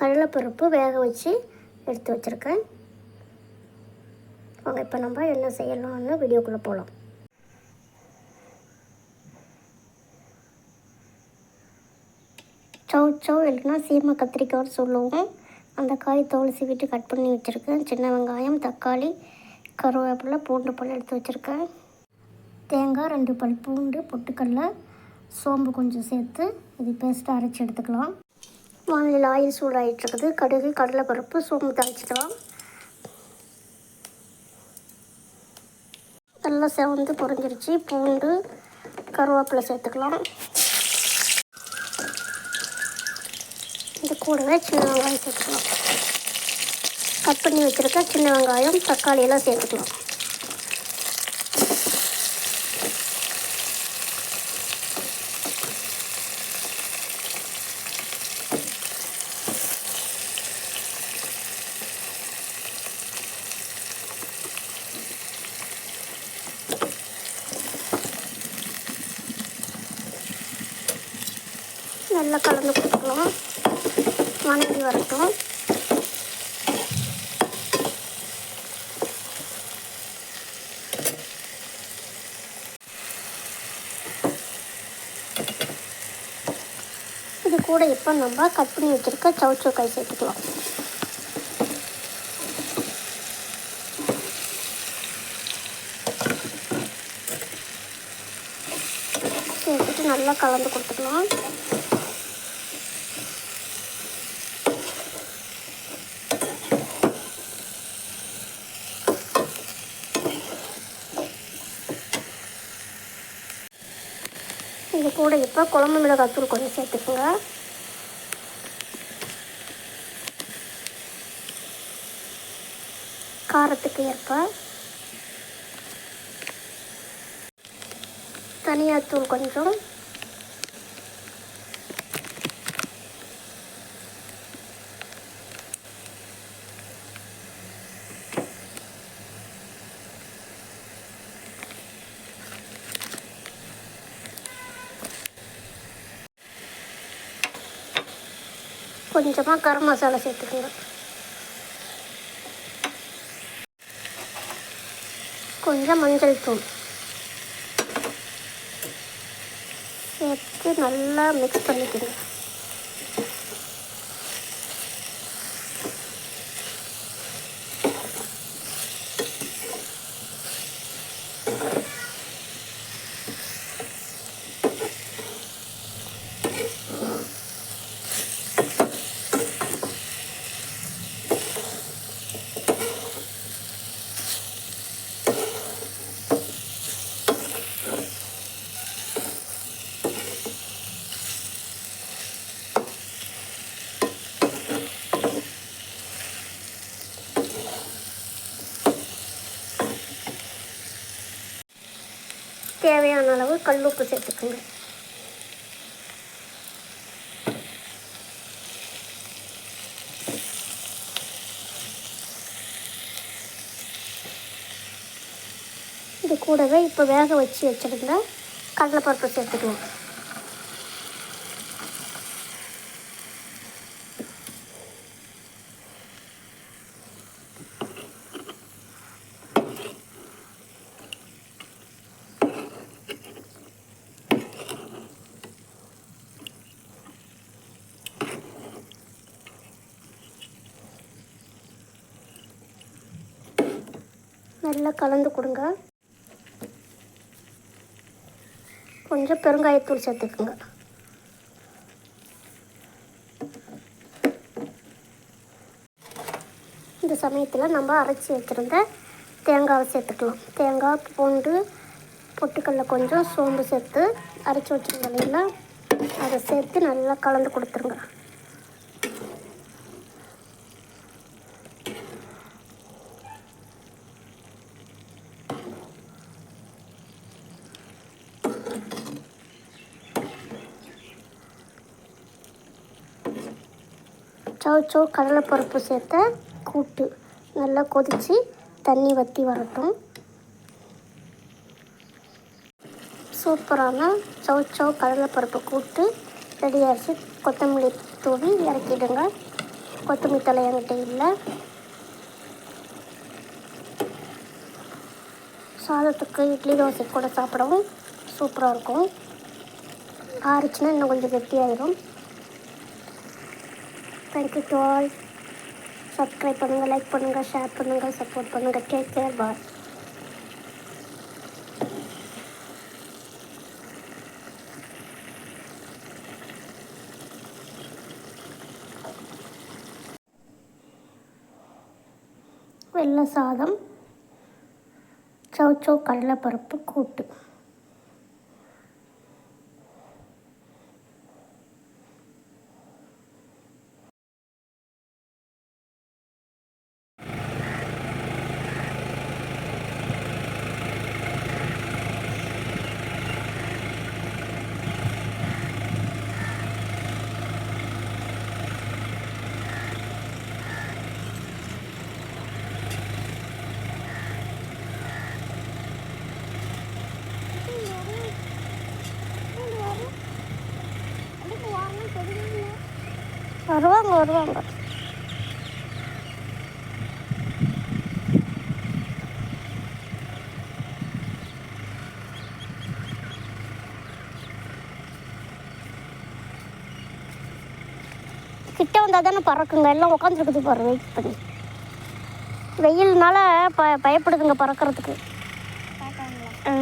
கடலைப்பருப்பு வேக வச்சு எடுத்து வச்சுருக்கேன். வாங்க இப்போ நம்ம என்ன செய்யலாம்னு வீடியோக்குள்ளே போகலாம் சவு சவு இல்லைன்னா சீமை கத்திரிக்காய்னு சொல்லுவோம். அந்த காய் தோல் சீவிட்டு கட் பண்ணி வச்சுருக்கேன். சின்ன வெங்காயம் தக்காளி கருவேப்பிலை பூண்டு பல் எடுத்து வச்சுருக்கேன். தேங்காய் ரெண்டு பல் பூண்டு பொட்டுக்கடலை சோம்பு கொஞ்சம் சேர்த்து இது பேஸ்ட்டாக அரைச்சி எடுத்துக்கலாம். வானிலையில் ஆயில் சூடாகிட்டுருக்குது கடுகு கடலைப்பருப்பு சோம்பு தாளிச்சிக்கலாம். நல்லா செவந்து பொறிஞ்சிருச்சு பூண்டு கருவேப்பிலை சேர்த்துக்கலாம். இது கூடவே சின்ன வெங்காயம் சேர்த்துக்கலாம். கட் பண்ணி வச்சுருக்க சின்ன வெங்காயம் தக்காளி எல்லாம் சேர்த்துக்கலாம். நல்லா கலந்து கொடுத்துக்கலாம் வணங்கி வரட்டும். இது கூட இப்போ நம்ம கட் பண்ணி வச்சுருக்க சவுச்சோக்காய் சேர்த்துக்கலாம். சேர்த்துட்டு நல்லா கலந்து கொடுத்துக்கலாம். இது கூட இப்போ குழம்பு மிளகாய் தூள் கொஞ்சம் சேர்த்துக்குங்க. காரத்துக்கு ஏற்ப தனியாத்தூள் கொஞ்சம் கொஞ்சமாக கரம் மசாலா சேர்த்துக்குங்க. கொஞ்சம் மஞ்சள் தூள். சேர்த்து நல்லா மிக்ஸ் பண்ணிக்கோங்க. தேவையான அளவு கல்லுப்பு சேர்த்துக்கோங்க. இது கூடவே இப்போ வேக வச்சு வச்சுருந்தா கடலைப்பருப்பு சேர்த்துக்குவோம். நல்லா கலந்து கொடுங்க. கொஞ்சம் பெருங்காயத்தூள் சேர்த்துக்குங்க. இந்த சமயத்தில் நம்ம அரைச்சி வச்சுருந்த தேங்காவை சேர்த்துக்கலாம். தேங்காய் பூண்டு பொட்டுக்கடல கொஞ்சம் சோம்பு சேர்த்து அரைச்சி வச்சுருந்த இல்லைங்களா? அதை சேர்த்து நல்லா கலந்து கொடுத்துருங்க. சவுச்சோ கடலைப்பருப்பு சேர்த்த கூட்டு. நல்லா கொதித்து தண்ணி வற்றி வரட்டும். சூப்பரான சௌச்சோ கடலைப்பருப்பு கூட்டு ரெடி ஆகிடுச்சு கொத்தமல்லி தூவி இறக்கிடுங்க. கொத்தமல்லி தலை என்கிட்ட இல்லை. சாதத்துக்கு இட்லி தோசை கூட சாப்பிடவும் சூப்பராக இருக்கும். ஆறுச்சுன்னா இன்னும் கொஞ்சம் கெட்டியாயிரும். Thank you to all subscribe பண்ணுங்கள் லைக் பண்ணுங்கள் ஷேர் பண்ணுங்கள் சப்போர்ட் பண்ணுங்கள் டேக் கேர் பாய் வெள்ளை சாதம் சௌச்சௌ கடலைப்பருப்பு கூட்டு. வருவாங்க வருவாங்க. கிட்ட வந்தால் தானே பறக்குங்க. எல்லாம் உட்காந்துருக்குது பாரு வெயிட் பண்ணி. வெயில்னால ப பயப்படுதுங்க பறக்கிறதுக்கு. ஆ